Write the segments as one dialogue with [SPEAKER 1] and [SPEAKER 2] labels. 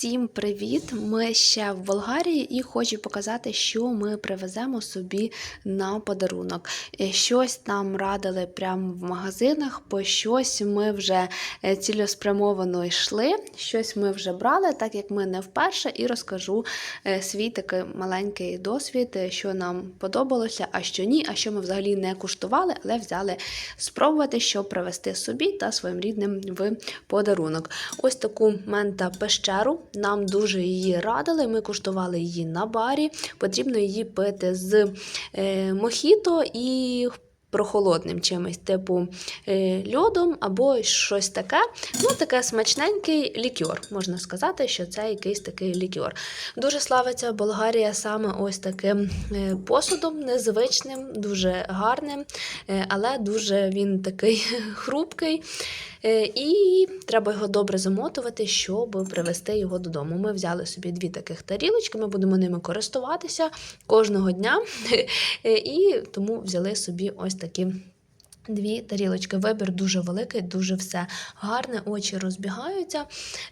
[SPEAKER 1] Всім привіт! Ми ще в Болгарії і хочу показати, що ми привеземо собі на подарунок. Е, Щось нам радили прямо в магазинах, по щось ми вже е, цілеспрямовано йшли, щось ми вже брали, так як ми не вперше, і розкажу е, свій такий маленький досвід, що нам подобалося, а що ні, а що ми взагалі не куштували, але взяли спробувати, що привезти собі та своїм рідним в подарунок. Ось таку мента пещеру. Нам дуже її радили. Ми куштували її на барі. Потрібно її пити з е, мохіто і. Прохолодним чимось, типу е, льодом або щось таке. Ну, таке смачненький лікер. Можна сказати, що це якийсь такий лікер. Дуже славиться Болгарія саме ось таким е, посудом, незвичним, дуже гарним, але дуже він такий хрупкий. Е, І треба його добре замотувати, щоб привезти його додому. Ми взяли собі дві таких тарілочки, ми будемо ними користуватися кожного дня. Е, І тому взяли собі ось такі. Дві тарілочки. Вибір дуже великий, дуже все гарне, очі розбігаються,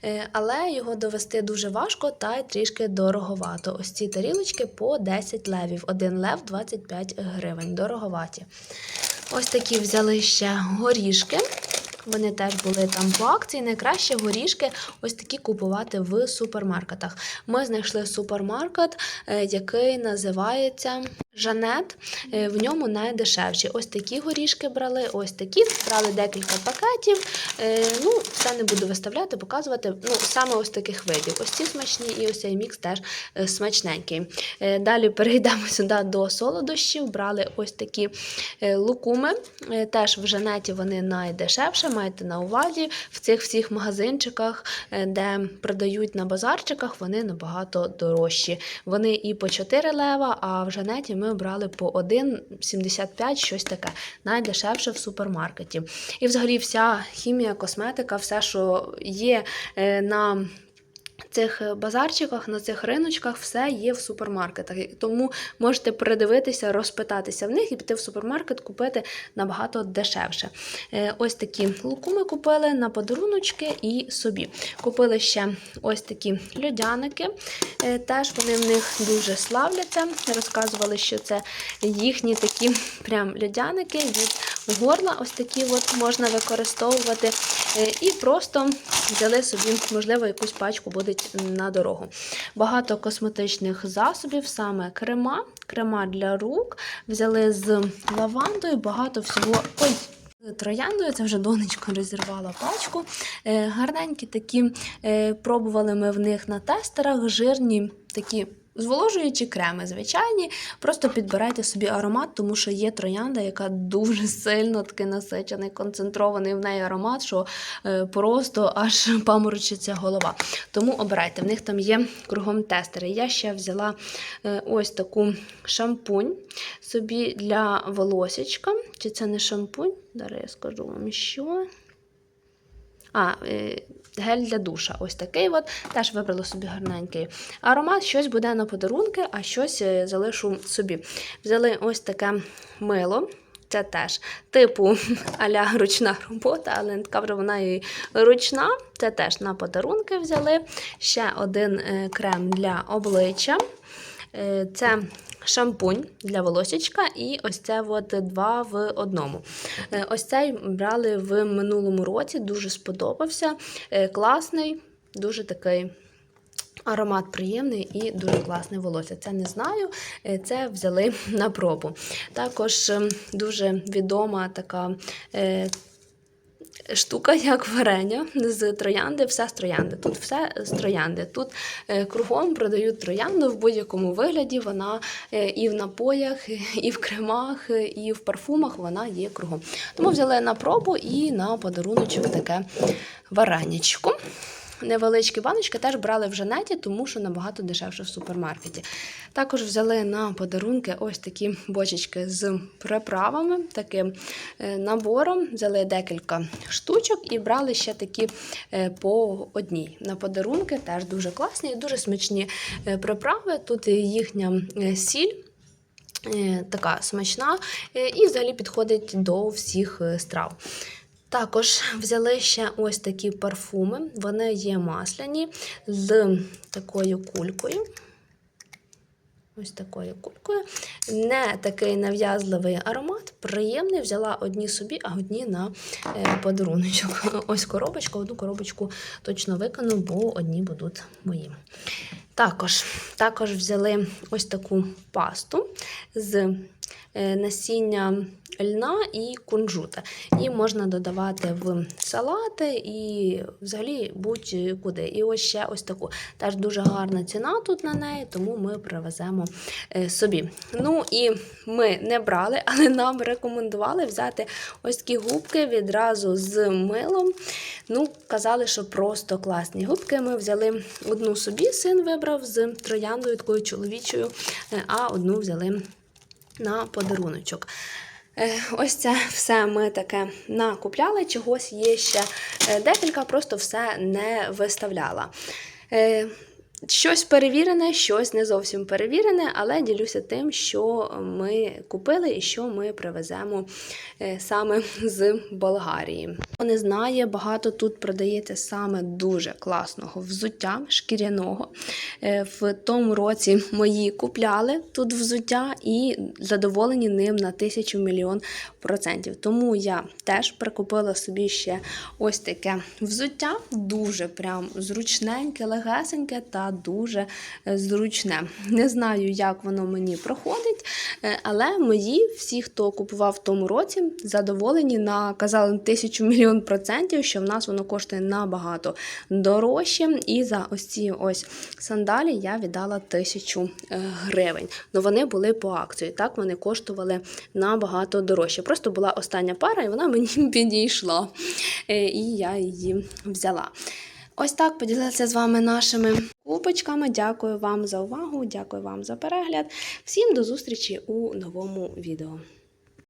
[SPEAKER 1] е, але його довести дуже важко та й трішки дороговато. Ось ці тарілочки по 10 левів. Один лев 25 гривень. Дороговаті. Ось такі взяли ще горішки. Вони теж були там по акції. Найкраще горішки ось такі купувати в супермаркетах. Ми знайшли супермаркет, е, який називається Жанет. Е, В ньому найдешевші. Ось такі горішки брали, ось такі. Брали декілька пакетів. Е, Ну, все не буду виставляти, показувати. Ну, саме ось таких видів. Ось ці смачні, і ось цей мікс теж е, смачненький. Далі перейдемо сюди до солодощів. Брали ось такі лукуми. Теж в Жанеті вони найдешевше. Майте на увазі в цих всіх магазинчиках, де продають на базарчиках, вони набагато дорожчі. Вони і по 4 лева, а в Жанеті ми брали по 1,75, щось таке. Найдешевше в супермаркеті. І взагалі вся хімія, косметика, все, що є е, на цих базарчиках, на цих риночках все є в супермаркетах. Тому можете передивитися, розпитатися в них і піти в супермаркет, купити набагато дешевше. Е, Ось такі лукуми купили на подаруночки і собі. Купили ще ось такі льодяники. Е, Теж вони в них дуже славляться. Розказували, що це їхні такі прям льодяники від горла. Ось такі от можна використовувати. Е, І просто взяли собі, можливо, якусь пачку буде на дорогу. Багато косметичних засобів, саме крема, крема для рук. Взяли з лавандою, багато всього. Ой! Трояндою, це вже донечка розірвала пачку. Е, гарненькі такі е, пробували ми в них на тестерах, жирні такі. Зволожуючі креми, звичайні, просто підбирайте собі аромат, тому що є троянда, яка дуже сильно такий насичений, концентрований в неї аромат, що е, просто аж паморочиться голова. Тому обирайте, в них там є кругом тестери. Я ще взяла е, ось таку шампунь собі для волосечка. Чи це не шампунь? Зараз я скажу вам що. А, е, гель для душа. Ось такий от. Теж вибрала собі гарненький аромат. Щось буде на подарунки, а щось е, залишу собі. Взяли ось таке мило. Це теж типу аля ручна робота, але не така вже вона і ручна. Це теж на подарунки взяли. Ще один е, крем для обличчя. Е, Це шампунь для волосечка і ось це от два в одному. Е, Ось цей брали в минулому році, дуже сподобався. Е, Класний, дуже такий. Аромат приємний і дуже класне волосся. Це не знаю, це взяли на пробу. Також ем, дуже відома така штука, як варення з троянди, все з троянди. Тут все з троянди. Тут е, кругом продають троянду в будь-якому вигляді. Вона е, і в напоях, і в кремах, е, і в парфумах вона є кругом. Тому взяли на пробу і на подаруночок таке варенячко. Невеличкі баночки теж брали в Жанеті, тому що набагато дешевше в супермаркеті. Також взяли на подарунки ось такі бочечки з приправами, таким е, набором. Взяли декілька штучок і брали ще такі е, по одній. На подарунки теж дуже класні і дуже смачні е, приправи. Тут їхня сіль. Така смачна і взагалі підходить до всіх страв. Також взяли ще ось такі парфуми. Вони є масляні з такою кулькою. Ось такою кулькою. Не такий нав'язливий аромат, приємний. Взяла одні собі, а одні на е, подаруночок. Ось коробочка, одну коробочку точно викину, бо одні будуть мої. Також, також взяли ось таку пасту з насіння льна і кунжута. Її можна додавати в салати і взагалі будь-куди. І ось ще ось таку. Теж дуже гарна ціна тут на неї, тому ми привеземо е, собі. Ну і ми не брали, але нам рекомендували взяти ось такі губки відразу з милом. Ну, казали, що просто класні губки. Ми взяли одну собі, син вибрав з трояндою такою чоловічою, е, а одну взяли на подаруночок. Е, Ось це все ми таке накупляли. Чогось є ще е, декілька, просто все не виставляла. Щось перевірене, щось не зовсім перевірене, але ділюся тим, що ми купили і що ми привеземо е, саме з Болгарії. Хто не знає, багато тут продається саме дуже класного взуття шкіряного. Е, В тому році мої купляли тут взуття і задоволені ним на тисячу мільйон процентів. Тому я теж прикупила собі ще ось таке взуття, дуже прям зручненьке, легесеньке та дуже е, зручне. Не знаю, як воно мені проходить, е, але мої, всі, хто купував в тому році, задоволені на казали тисячу мільйон процентів, що в нас воно коштує набагато дорожче. І за ось ці ось сандалі я віддала тисячу е, гривень. Ну вони були по акції. Так вони коштували набагато дорожче. Просто була остання пара, і вона мені підійшла. І я її взяла. Ось так поділилася з вами нашими купочками. Дякую вам за увагу, дякую вам за перегляд. Всім до зустрічі у новому відео.